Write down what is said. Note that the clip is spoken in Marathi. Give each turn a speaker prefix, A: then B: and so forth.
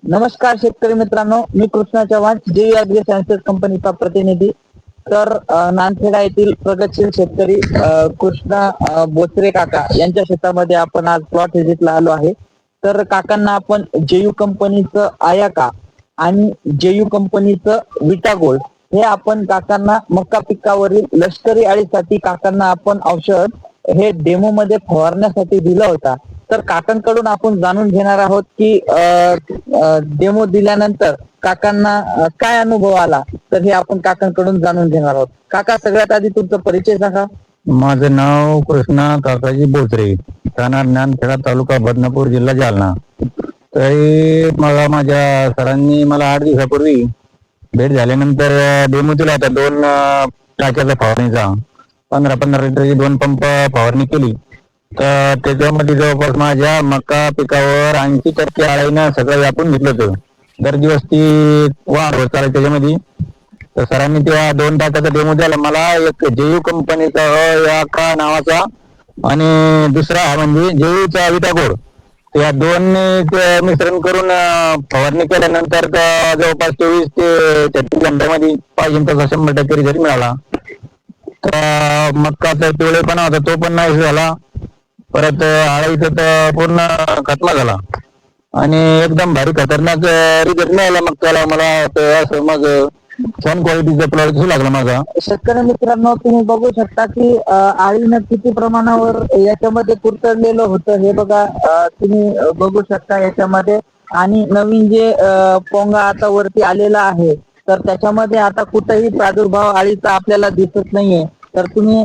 A: नमस्कार शेतकरी मित्रांनो मी कृष्णा चव्हाण जे अग्री सायन्सेस कंपनीचा प्रतिनिधी. तर नांदखेडा येथील प्रगतशील शेतकरी कृष्णा बोचरे काका यांच्या शेतामध्ये आपण आज प्लॉट व्हिजिटला आलो आहे. तर काकांना आपण जेयू कंपनीचं आयाका आणि जेयू कंपनीचं विटा गोल्ड हे आपण काकांना मक्का पिकावरील लष्करी अळीसाठी काकांना आपण औषध हे डेमो मध्ये फवारण्यासाठी दिलं होता. तर काकांकडून आपण जाणून घेणार आहोत की डेमो दिल्यानंतर काकांना काय अनुभव आला? तर हे आपण काकांकडून जाणून घेणार आहोत. काका सगळ्यात आधी तुमचा परिचय सांगा.
B: माझं नाव कृष्णा काकाजी बोचरे राहणार ज्ञानखेडा तालुका बदनापूर जिल्हा जालना. तरी मला माझ्या सरांनी मला आठ दिवसापूर्वी भेट झाल्यानंतर डेमो दिला होता. दोन टाक्याचा फवारणीचा. पंधरा पंधरा लिटरची दोन पंप फवारणी केली. तर त्याच्यामध्ये जवळपास माझ्या मका पिकावर ऐंशी टक्के आळीनं सगळं व्यापून घेतलं होतं. दर दिवस ती वाढ होत चालेल त्याच्यामध्ये. तर सरांनी तेव्हा दोन तासाचा डेमो द्यायला मला एक जेयू कंपनीचा या का नावाचा आणि दुसरा हा म्हणजे जेयूचा विटागोड या दोन मिश्रण करून फवारणी केल्यानंतर जवळपास चोवीस ते छत्तीस घंट्यामध्ये पाहिजे तसा शंभर टक्के रिझल्ट मिळाला. तर मक्काचा पिवळेपणा होता तो पण नाही झाला. परत आळीचा तर पूर्ण खतला झाला. आणि एकदम भारी खतरनाक रिझल्ट मिळाला मग त्याला मला असं मग छान क्वालिटीचा प्लॉट लागला माझा.
A: शेतकरी मित्रांनो तुम्ही बघू शकता की आळीनं किती प्रमाणावर याच्यामध्ये कुरतडलेलं होतं हे बघा. तुम्ही बघू शकता याच्यामध्ये. आणि नवीन जे पोंगा आता वरती आलेला आहे तर त्याच्यामध्ये आता कुठेही प्रादुर्भाव आळीचा आपल्याला दिसत नाहीये. तर तुम्ही